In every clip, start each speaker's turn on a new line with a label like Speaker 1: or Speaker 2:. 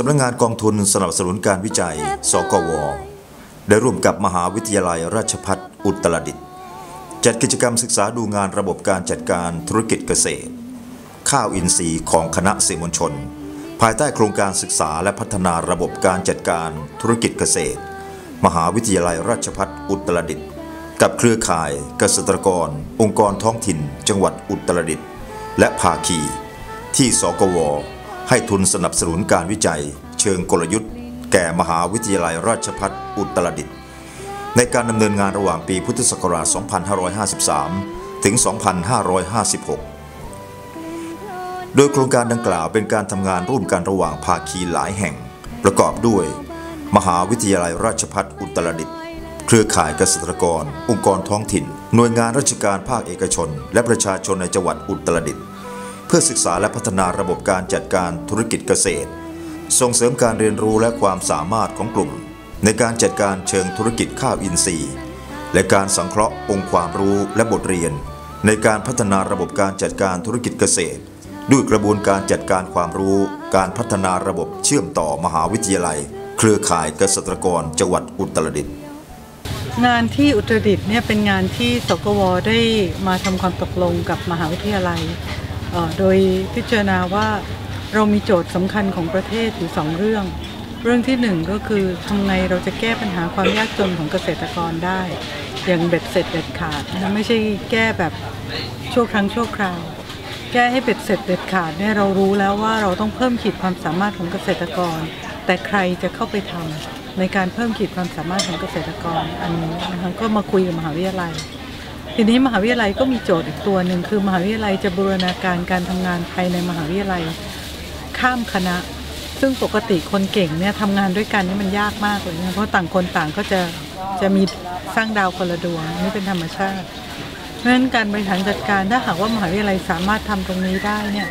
Speaker 1: สำนักงานกองทุนสนับสนุนการวิจัย สกว ได้ร่วมกับมหาวิทยาลัยราชภัฏอุตรดิตถ์จัดกิจกรรมศึกษาดูงานระบบการจัดการธุรกิจเกษตร ข้าวอินทรีย์ของคณะสื่อมวลชน ภายใต้โครงการศึกษาและพัฒนาระบบการจัดการธุรกิจเกษตร มหาวิทยาลัยราชภัฏอุตรดิตถ์กับเครือข่ายเกษตรกร องค์กรท้องถิ่น จังหวัดอุตรดิตถ์และภาคี ที่สกว ให้ทุนสนับสนุนการวิจัย เชิงกลยุทธ์ แก่มหาวิทยาลัยราชภัฏอุตรดิตถ์ในการดำเนินงานระหว่างปีพุทธศักราช 2553 ถึง 2556 โดยโครงการดังกล่าวเป็นการทำงานร่วมกันระหว่างภาคีหลายแห่ง ประกอบด้วย มหาวิทยาลัยราชภัฏอุตรดิตถ์เครือข่ายเกษตรกร องค์กรท้องถิ่น หน่วยงานราชการภาคเอกชน และประชาชนในจังหวัดอุตรดิตถ์ เพื่อศึกษาและพัฒนาระบบการจัดการธุรกิจเกษตร ส่งเสริมการเรียนรู้และความสามารถของกลุ่ม ในการจัดการเชิงธุรกิจข้าวอินทรีย์ และการสังเคราะห์องค์ความรู้และบทเรียน ในการพัฒนาระบบการจัดการธุรกิจเกษตร ด้วยกระบวนการจัดการความรู้ การพัฒนาระบบเชื่อมต่อมหาวิทยาลัย เครือข่ายเกษตรกรจังหวัดอุตรดิตถ์
Speaker 2: งานที่อุตรดิตถ์เนี่ยเป็นงานที่สกวได้มาทำความตกลงกับมหาวิทยาลัย โดยพิจารณาว่าเรามีโจทย์สำคัญของประเทศอยู่สองเรื่อง เรื่องที่หนึ่งก็คือทำไงเราจะแก้ปัญหาความยากจนของเกษตรกรได้ อย่างเบ็ดเสร็จเด็ดขาดนะไม่ใช่แก้แบบชั่วครั้งชั่วคราว แก้ให้เบ็ดเสร็จเด็ดขาดเนี่ยเรารู้แล้วว่าเราต้องเพิ่มขีดความสามารถของเกษตรกร แต่ใครจะเข้าไปทำในการเพิ่มขีดความสามารถของเกษตรกร อันนี้นะคะก็มาคุยกับมหาวิทยาลัย ทีนี้มหาวิทยาลัยก็มีโจทย์อีกตัวหนึ่งคือมหาวิทยาลัยจะบูรณาการการทำงานภายในมหาวิทยาลัยข้ามคณะ ซึ่งปกติคนเก่งเนี่ยทำงานด้วยกันนี่มันยากมากเลยนะเพราะต่างคนต่างก็จะจะมีสร้างดาวคนละดวงนี่เป็นธรรมชาติเพราะฉะนั้นการบริหารจัดการถ้าหากว่ามหาวิทยาลัยสามารถทำตรงนี้ได้เนี่ย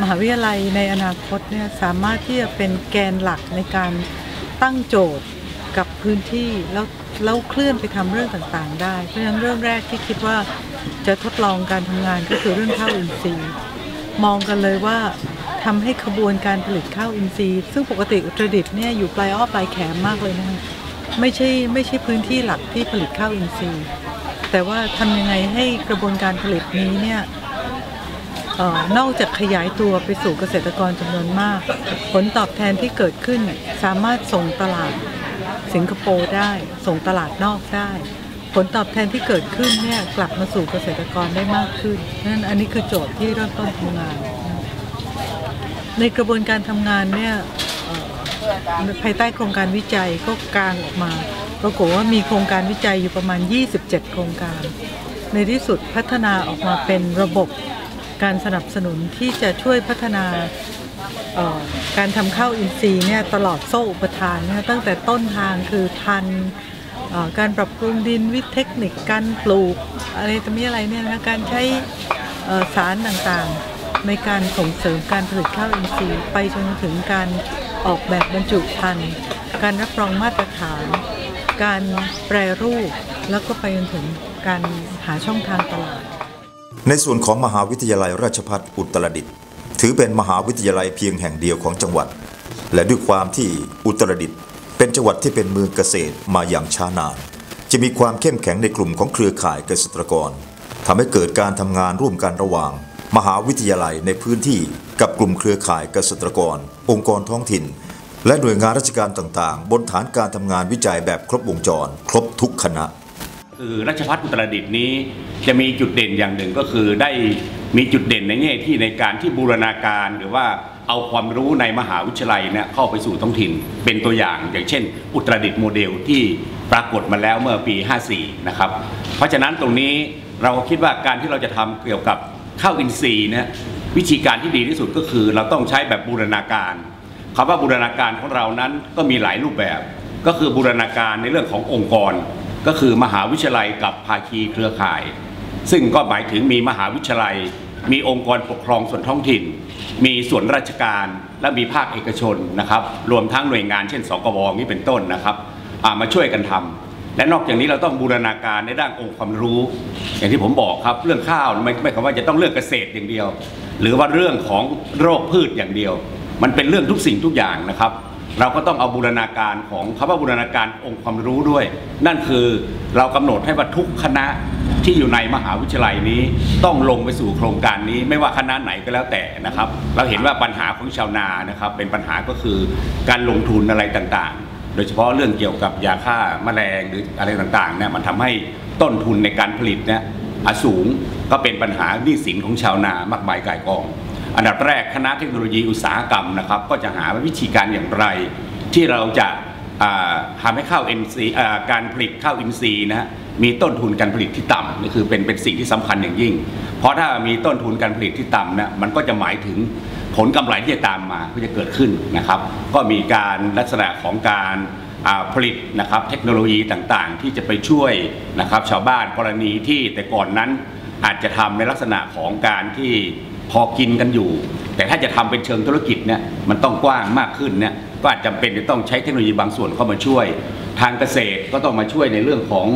Speaker 2: มหาวิทยาลัยในอนาคตเนี่ยสามารถที่จะเป็นแกนหลักในการตั้งโจทย์กับพื้นที่แล้ว แล้วเคลื่อนไปทำเรื่องต่างๆ ได้ เพราะฉะนั้นเรื่องแรกที่คิดว่าจะทดลองการทำงานก็คือเรื่องข้าวอินทรีย์ มองกันเลยว่าทำให้ขบวนการผลิตข้าวอินทรีย์ ซึ่งปกติอุตรดิตถ์เนี่ยอยู่ปลายอ้อปลายแขมมากเลยนะคะไม่ใช่ไม่ใช่พื้นที่หลักที่ผลิตข้าวอินทรีย์ แต่ว่าทำยังไงให้กระบวนการผลิตนี้เนี่ยออนอกจากขยายตัวไปสู่เกษตรกรจำนวนมาก ผลตอบแทนที่เกิดขึ้นสามารถส่งตลาด สิงคโปร์ได้ ส่งตลาดนอกได้ ผลตอบแทนที่เกิดขึ้นเนี่ยกลับมาสู่เกษตรกรได้มากขึ้นนั่นอันนี้คือโจทย์ที่เริ่มต้นทำงาน ในกระบวนการทำงานเนี่ยภายใต้โครงการวิจัยก็กลางออกมาปรากฏว่ามีโครงการวิจัยอยู่ประมาณ 27 โครงการ ในที่สุดพัฒนาออกมาเป็นระบบการสนับสนุนที่จะช่วยพัฒนา การทำข้าวอินทรีย์เนี่ยตลอดโซ่อุปทานเนี่ยตั้งแต่ต้นทางคือพันการปรับปรุงดินวิเทคนิคการปลูกอะไรจะมีอะไรเนี่ยนะคะการใช้สารต่างๆ ในการส่งเสริมการผลิตข้าวอินทรีย์ไปจนถึงการออกแบบบรรจุภัณฑ์การรับรองมาตรฐาน การแปรรูป แล้วก็ไปจนถึงการหาช่องทางตลาด
Speaker 1: ในส่วนของมหาวิทยาลัยราชภัฏอุตรดิตถ์ ถือเป็นมหาวิทยาลัยเพียงแห่งเดียวของจังหวัด และด้วยความที่อุตรดิตถ์เป็นจังหวัดที่เป็นเมืองเกษตรมาอย่างช้านาน จะมีความเข้มแข็งในกลุ่มของเครือข่ายเกษตรกรทำให้เกิดการทำงานร่วมกันระหว่าง มหาวิทยาลัยในพื้นที่กับกลุ่มเครือข่ายเกษตรกร องค์กรท้องถิ่น และหน่วยงานราชการต่างๆ บนฐานการทำงานวิจัยแบบครบวงจร ครบทุกคณะ
Speaker 3: คือราชพัฒอุตรดิตถ์นี้จะมีจุดเด่นอย่างหนึ่งก็คือได้ มีจุดเด่นในแง่ที่ในการที่บูรณาการหรือว่าเอาความรู้ในมหาวิทยาลัยเนี่ยเข้าไปสู่ท้องถิ่นเป็นตัวอย่าง อย่างเช่น อุตรดิตถ์โมเดลที่ปรากฏมาแล้วเมื่อปี 54 นะครับ เพราะฉะนั้นตรงนี้เราคิดว่าการที่เราจะทำเกี่ยวกับข้าวอินทรีย์เนี่ยวิธีการที่ดีที่สุดก็คือ เราต้องใช้แบบบูรณาการคำว่าบูรณาการของเรานั้นก็มีหลายรูปแบบ ก็คือบูรณาการในเรื่องขององค์กร ก็คือมหาวิทยาลัยกับภาคีเครือข่าย ซึ่งก็หมายถึงมีมหาวิทยาลัย มีองค์กรปกครองส่วนท้องถิ่น มีส่วนราชการและมีภาคเอกชนนะครับ รวมทั้งหน่วยงานเช่น สกวนี้เป็นต้นนะครับามาช่วยกันทำและนอกจากนี้เราต้องบูรณาการในด้านองค์ความรู้ อย่างที่ผมบอกครับเรื่องข้าวไม่ไม่คำว่าจะต้องเรื่องเกษตรอย่างเดียว หรือว่าเรื่องของโรคพืชอย่างเดียว มันเป็นเรื่องทุกสิ่งทุกอย่างนะครับเราก็ต้องเอาบูรณาการของคำว่าบูรณาการองค์ความรู้ด้วย นั่นคือเรากำหนดให้ว่าทุกคณะ ที่อยู่ในมหาวิทยาลัยนี้ต้องลงไปสู่โครงการนี้ ไม่ว่าคณะไหนก็แล้วแต่นะครับ เราเห็นว่าปัญหาของชาวนานะครับ เป็นปัญหาก็คือการลงทุนอะไรต่างๆ โดยเฉพาะเรื่องเกี่ยวกับยาฆ่าแมลงหรืออะไรต่างๆเนี่ยมันทำให้ต้นทุนในการผลิตเนี่ยสูงก็เป็นปัญหาหนี้สินของชาวนามากมายก่ายกอง อันดับแรกคณะเทคโนโลยีอุตสาหกรรมนะครับ ก็จะหาวิธีการอย่างไร ที่เราจะทำให้ข้าว NC อ่าการผลิตข้าวอินทรีย์นะฮะ มีต้นทุนการผลิตที่ต่ำนี่คือเป็นเป็นสิ่งที่สำคัญอย่างยิ่ง เพราะถ้ามีต้นทุนการผลิตที่ต่ำเนะมันก็จะหมายถึงผลกำไรที่จะตามมาก็จะเกิดขึ้นนะครับ ก็มีการลักษณะของการผลิตนะครับเทคโนโลยีต่างๆ ที่จะไปช่วยนะครับชาวบ้านกรณีที่แต่ก่อนนั้นอาจจะทำในลักษณะของการที่พอกินกันอยู่ แต่ถ้าจะทำเป็นเชิงธุรกิจเนี่ยมันต้องกว้างมากขึ้นเนี่ยก็อาจจำเป็นจะต้องใช้เทคโนโลยีบางส่วนเข้ามาช่วย ทางเกษตรก็ต้องมาช่วยในเรื่องของ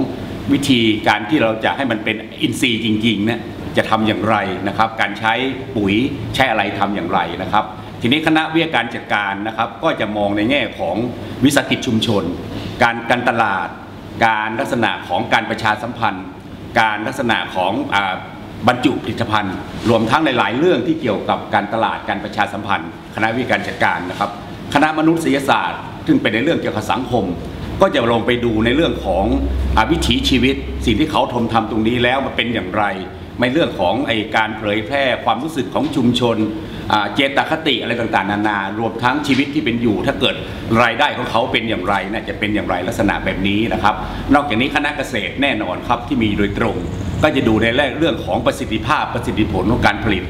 Speaker 3: วิธีการที่เราจะให้มันเป็นอินทรีย์จริงๆเนี่ยจะทำอย่างไรนะครับ การใช้ปุ๋ยใช้อะไรทำอย่างไรนะครับ ทีนี้คณะวิทยาการจัดการนะครับ ก็จะมองในแง่ของวิสาหกิจชุมชน การการตลาด การลักษณะของการประชาสัมพันธ์ การลักษณะของอบรรจุผลิตภัณฑ์ รวมทั้งหลาย ๆ เรื่องที่เกี่ยวกับการตลาดการประชาสัมพันธ์ คณะวิทยาการจัดการนะครับ คณะมนุษยศาสตร์ ซึ่งเป็นในเรื่องเกี่ยวกับสังคม ก็จะลงไปดูในเรื่องของอวิถีชีวิต สิ่งที่เขาทมทำตรงนี้แล้วมันเป็นอย่างไรในเรื่องของไอการเผยแพร่ความรู้สึกของชุมชนเจตคติอะไรต่างๆ นานารวมทั้งชีวิตที่เป็นอยู่ ถ้าเกิดรายได้ของเขาเป็นอย่างไรน่าจะเป็นอย่างไรลักษณะแบบนี้นะครับ นอกจากนี้คณะเกษตรแน่นอนครับที่มีโดยตรง ก็จะดูในเรื่องของประสิทธิภาพประสิทธิผลของการผลิต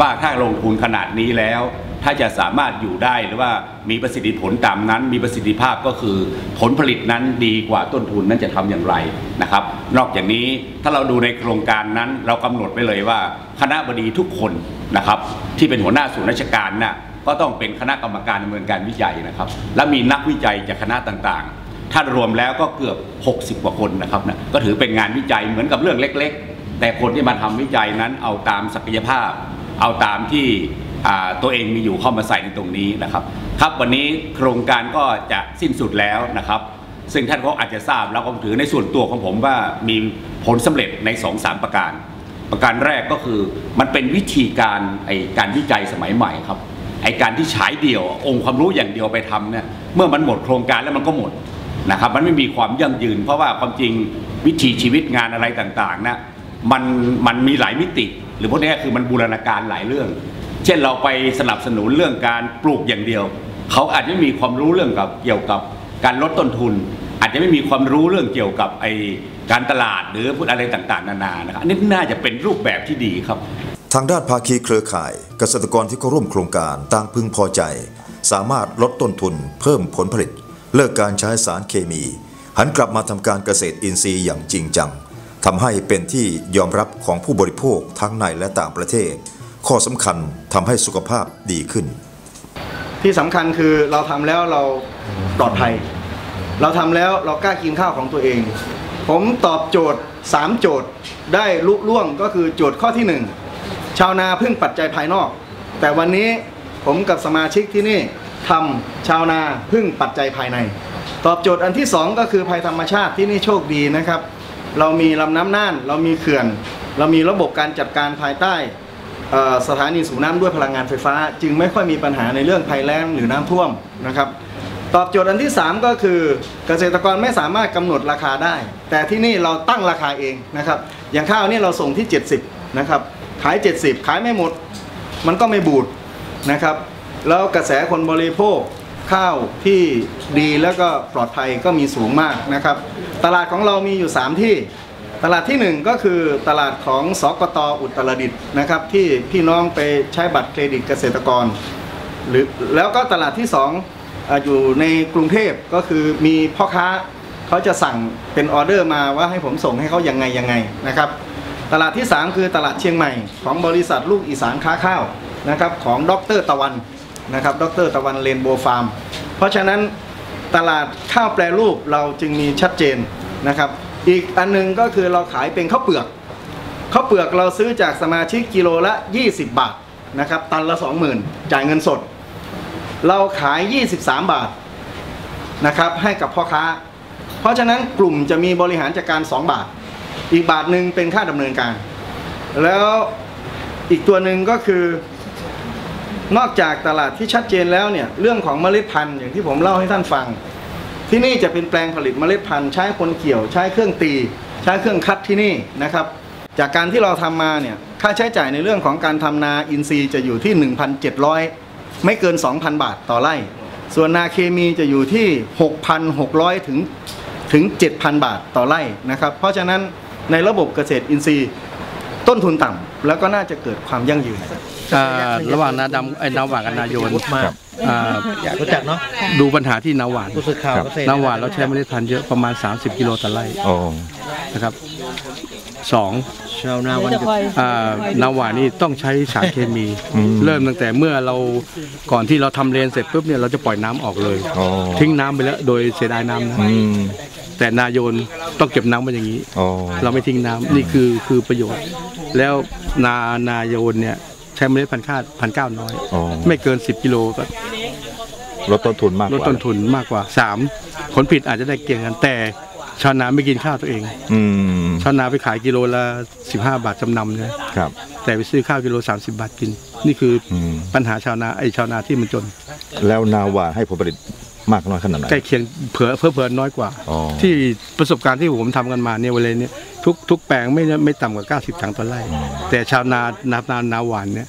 Speaker 3: ว่าถ้าลงทุนขนาดนี้แล้ว ถ้าจะสามารถอยู่ได้หรือว่ามีประสิทธิผลตามนั้น มีประสิทธิภาพก็คือผลผลิตนั้นดีกว่าต้นทุนนั้นจะทำอย่างไรนะครับ นอกจากนี้ถ้าเราดูในโครงการนั้นเรากำหนดไปเลยว่าคณะบดีทุกคนนะครับ ที่เป็นหัวหน้าส่วนราชการน่ะก็ต้องเป็นคณะกรรมการดำเนินการวิจัยนะครับ และมีนักวิจัยจากคณะต่างๆ ถ้ารวมแล้วก็เกือบ 60 กว่าคนนะครับนะก็ถือเป็นงานวิจัยเหมือนกับเรื่องเล็ก ๆ แต่คนที่มาทำวิจัยนั้นเอาตามศักยภาพ เอาตามที่ ตัวเองมีอยู่เข้ามาใส่ในตรงนี้นะครับ ครับวันนี้โครงการก็จะสิ้นสุดแล้วนะครับ ซึ่งท่านก็อาจจะทราบแล้วก็ถือในส่วนตัวของผมว่ามีผลสำเร็จใน 2-3 ประการ ประการแรกก็คือมันเป็นวิธีการไอการวิจัยสมัยใหม่ครับไอการที่ฉายเดี่ยว องค์ความรู้อย่างเดียวไปทำเนี่ยเมื่อมันหมดโครงการแล้วมันก็หมดนะครับ มันไม่มีความยั่งยืน เพราะว่าความจริงวิถีชีวิตงานอะไรต่างๆนะมันมันมีหลายมิติ หรือพวกนี้คือมันบูรณาการหลายเรื่อง เช่นเราไปสนับสนุนเรื่องการปลูกอย่างเดียว เขาอาจจะไม่มีความรู้เรื่องกับเกี่ยวกับการลดต้นทุน อาจจะไม่มีความรู้เรื่องเกี่ยวกับไอการตลาดหรือพูดอะไรต่างๆ นานานะครับอันนี้น่าจะเป็นรูปแบบที่ดีครับ
Speaker 1: ทางด้านภาคีเครือข่าย เกษตรกรที่เข้าร่วมโครงการต่างพึงพอใจ สามารถลดต้นทุน เพิ่มผลผลิต เลิกการใช้สารเคมี หันกลับมาทำการเกษตรอินทรีย์อย่างจริงจังทำให้เป็นที่ยอมรับของผู้บริโภคทั้งในและต่างประเทศ ข้อสำคัญทำให้สุขภาพดีขึ้น
Speaker 4: ที่สำคัญคือเราทำแล้วเราปลอดภัย เราทำแล้วเรากล้ากินข้าวของตัวเอง ผมตอบโจทย์ 3 โจทย์ได้ลุล่วงก็คือโจทย์ข้อที่ 1 ชาวนาพึ่งปัจจัยภายนอก แต่วันนี้ผมกับสมาชิกที่นี่ทำชาวนาพึ่งปัจจัยภายใน ตอบโจทย์อันที่ 2 ก็คือภัยธรรมชาติที่นี่โชคดีนะครับ เรามีลำน้ำน่าน เรามีเขื่อน เรามีระบบการจัดการภายใต้เอ่อ สถานีสูบน้ำด้วยพลังงานไฟฟ้า จึงไม่ค่อยมีปัญหาในเรื่องภัยแล้งหรือน้ำท่วมนะครับตอบโจทย์อันที่ 3 ก็คือเกษตรกรไม่สามารถกำหนดราคาได้ แต่ที่นี่เราตั้งราคาเองนะครับอย่างข้าวนี่เราส่งที่ 70นะครับขาย 70 ขายไม่หมด มันก็ไม่บูดนะครับแล้วกระแสคนบริโภคข้าวที่ดีแล้วก็ปลอดภัยก็มีสูงมากนะครับ ตลาดของเรามีอยู่ 3 ที่ ตลาดที่ 1 ก็คือตลาดของสกตอุตรดิตถ์นะครับ ที่พี่น้องไปใช้บัตรเครดิตเกษตรกร หรือแล้วก็ตลาดที่ 2ออยู่ในกรุงเทพก็คือมีพ่อค้าเขาจะสั่งเป็นออเดอร์มาว่าให้ผมส่งให้เขายังไงยังไงนะครับ ตลาดที่ 3 คือตลาดเชียงใหม่ ของบริษัทลูกอีสานค้าข้าวนะครับของดรตะวันนะครับดรตะวันเรนโบฟาร์ม เพราะฉะนั้นตลาดข้าวแปรรูปเราจึงมีชัดเจนนะครับ อีกอันหนึงก็คือเราขายเป็นข้าวเปลือกข้าวเปลือกเราซื้อจากสมาชิกกิโลละ 20 บาทนะครับ ตันละ 20,000 จ่ายเงินสด เราขาย 23 บาทนะครับ ให้กับพ่อค้า เพราะฉะนั้นกลุ่มจะมีบริหารจัดการ 2 บาท อีกบาทหนึ่งเป็นค่าดำเนินการ แล้วอีกตัวหนึ่งก็คือนอกจากตลาดที่ชัดเจนแล้วเนี่ย เรื่องของเมล็ดพันธุ์อย่างที่ผมเล่าให้ท่านฟัง ที่นี่จะเป็นแปลงผลิตเมล็ดพันธุ์ใช้คนเกี่ยว ใช้เครื่องตี ใช้เครื่องคัดที่นี่นะครับ จากการที่เราทำมาเนี่ยค่าใช้จ่ายในเรื่องของการทำนาอินทรีย์จะอยู่ที่ 1,700 ไม่เกิน 2,000 บาทต่อไร่ ส่วนนาเคมีจะอยู่ที่ 6,600 ถึงถึง 7,000 บาทต่อไร่นะครับ เพราะฉะนั้นในระบบเกษตรอินทรีย์ ต้นทุนต่ำแล้วก็น่าจะเกิดความยั่งยืน
Speaker 5: อ่าระหว่างนาดำไอ้นาหวานกับนาโยน
Speaker 6: มาก
Speaker 5: อ่า
Speaker 6: รู้จักเนาะ
Speaker 5: ดูปัญหาที่นาหวาน
Speaker 6: ผู้สื่อข่าว
Speaker 1: ครับ
Speaker 6: เกษตร
Speaker 5: นาหวานเราใช้เมล็ดพันธุ์เยอะประมาณ 30 กิโลต่อไร่
Speaker 1: โอ้
Speaker 5: นะครับสอง
Speaker 6: ชาวนาวันหยุด
Speaker 5: อ่านาหวานนี่ต้องใช้สารเคมี
Speaker 1: อืม
Speaker 5: เริ่มตั้งแต่เมื่อเราก่อนที่เราทำเลนเสร็จปุ๊บเนี่ยเราจะปล่อยน้ำออกเลย
Speaker 1: โอ้
Speaker 5: ทิ้งน้ำไปแล้วโดยเสียดายน้ำนะ
Speaker 1: อืม
Speaker 5: แต่นาโยนต้องเก็บน้ำไว้อย่างนี้
Speaker 1: โอ้
Speaker 5: เราไม่ทิ้งน้ำนี่คือคือประโยชน์ แล้วนานาโยนเนี่ยใช้เมล็ดพันธุ์คาดพันเก้าน้อย
Speaker 1: โอ้
Speaker 5: ไม่เกิน 10กิโลก็
Speaker 1: ลดต้นทุนมากก
Speaker 5: ล
Speaker 1: ว่า
Speaker 5: ดต้นทุนมากกว่า3ผลผลิตอาจจะได้เกี่ยงกันแต่ชาวนาไม่กินข้าวตัวเอง
Speaker 1: อืม
Speaker 5: ชาวนาไปขายกิโลละ 15 บาทจำนำนะครับ แต่ไปซื้อข้าวกิโล 30 บาทกิน นี่คืออ
Speaker 1: อืม
Speaker 5: ปัญหาชาวนาไอ้ชาวนาที่มันจน
Speaker 1: แล้วนาหวานให้ผลผลิต มากน้อยขนาดไหน
Speaker 5: ใกล้เคียงเผื่อเพื่อเผื่อน้อยกว่า
Speaker 1: อ๋อ
Speaker 5: ที่ประสบการณ์ที่ผมทำกันมาเนี่ยเวลาเนี้ยทุกทุกแปลงไม่ไม่ต่ำกว่า 90 ถังต่อไร่ แต่ชาวนานานานาหวานเนี่ย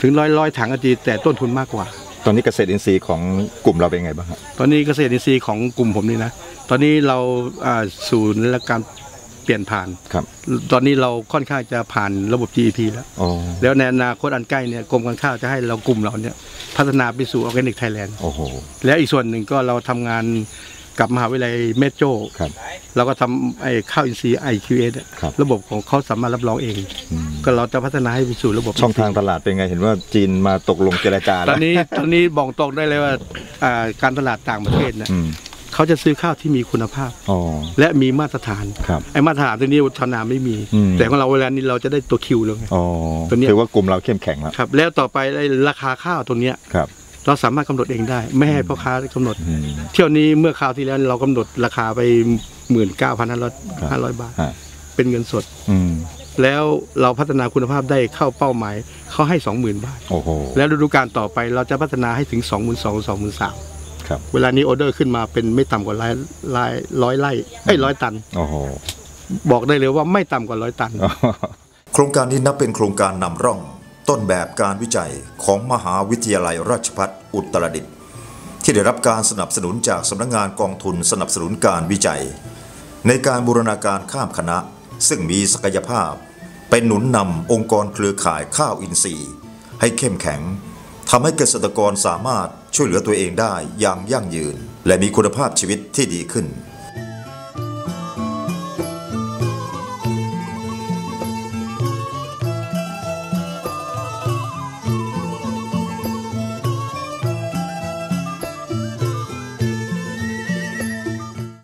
Speaker 5: ถึงร้อยร้อยถังก็จีแต่ต้นทุนมากกว่า
Speaker 1: ตอนนี้เกษตรอินทรีย์ของกลุ่มเราเป็นไงบ้างครับ
Speaker 5: ตอนนี้เกษตรอินทรีย์ของกลุ่มผมนี่นะ ตอนนี้เราอ่าศูนย์และการเปลี่ยนผ่าน
Speaker 1: ครับ
Speaker 5: ตอนนี้เราค่อนข้างจะผ่านระบบ GEP แล้ว
Speaker 1: อ๋อ
Speaker 5: แล้วในอนาคตอันใกล้เนี่ยกรมการข้าวจะให้เรากลุ่มเราเนี่ยพัฒนาไปสู่ออร์แกนิกไทยแลนด์
Speaker 1: โอ้โห
Speaker 5: และอีกส่วนหนึ่งก็เราทำงานกับมหาวิทยาลัยเมโจ
Speaker 1: ครับ
Speaker 5: เราก็ทำไอ้ข้าวอินทรีย์ IQS อะ
Speaker 1: ครับ
Speaker 5: ระบบของเขาสามารถรับรองเอง
Speaker 1: อืม
Speaker 5: ก็เราจะพัฒนาให้ไปสู่ระบบ
Speaker 1: ช่องทางตลาดเป็นไง เห็นว่าจีนมาตกลงเจรจา
Speaker 5: ต
Speaker 1: แล้
Speaker 5: อ
Speaker 1: วน
Speaker 5: นี้ตอนนี้บอกตรงได้เลยว่าอ่าการตลาดต่างประเทศเนี่ย
Speaker 1: อืม
Speaker 5: เขาจะซื้อข้าวที่มีคุณภาพ
Speaker 1: อ๋อ
Speaker 5: และมีมาตรฐาน
Speaker 1: ครับ
Speaker 5: ไอ้มาตรฐานตัวนี้ชาวนาไม่มี
Speaker 1: อืม
Speaker 5: แต่ของเราเวลานี้เราจะได้ตัวคิวเลยไง
Speaker 1: อ๋อ
Speaker 5: ตัวเนี้ย
Speaker 1: ถือว่ากลุ่มเราเข้มแข็งแล้ว
Speaker 5: ครับ แล้วต่อไปไอ้ราคาข้าวตัวเนี้ย
Speaker 1: ครับ
Speaker 5: เราสามารถกำหนดเองได้ ไม่ให้พ่อค้ากำหนด
Speaker 1: อืม
Speaker 5: เที่ยวนี้เมื่อคราวที่แล้วเรากำหนดราคาไปหมื่นเก้าพันห้าร้อย
Speaker 1: ครับ
Speaker 5: ห้าร้อยบาท
Speaker 1: ฮะ
Speaker 5: เป็นเงินสด
Speaker 1: อืม
Speaker 5: แล้วเราพัฒนาคุณภาพได้เข้าเป้าหมายเขาให้สองหมื่นบาท
Speaker 1: โอ้โห
Speaker 5: แล้วฤดูกาลต่อไปเราจะพัฒนาให้ถึงสองหมื่นสองสองหมื่นสาม
Speaker 1: ครับ
Speaker 5: เวลานี้ออเดอร์ขึ้นมาเป็นไม่ต่ำกว่าร้อยร้อยร้อยไร่ไอ้ร้อยตัน
Speaker 1: โอ้โห
Speaker 5: บอกได้เลยว่าไม่ต่ำกว่าร้อยตัน
Speaker 1: โครงการนี้นับเป็นโครงการนำร่อง ต้นแบบการวิจัยของมหาวิทยาลัยราชภัฏอุตรดิตถ์ที่ได้รับการสนับสนุนจากสำนักงานกองทุนสนับสนุนการวิจัย ในการบูรณาการข้ามคณะ ซึ่งมีศักยภาพ เป็นหนุนนำองค์กรเครือข่ายข้าวอินทรีย์ ให้เข้มแข็ง ทำให้เกษตรกรสามารถช่วยเหลือตัวเองได้อย่างยั่งยืน และมีคุณภาพชีวิตที่ดีขึ้น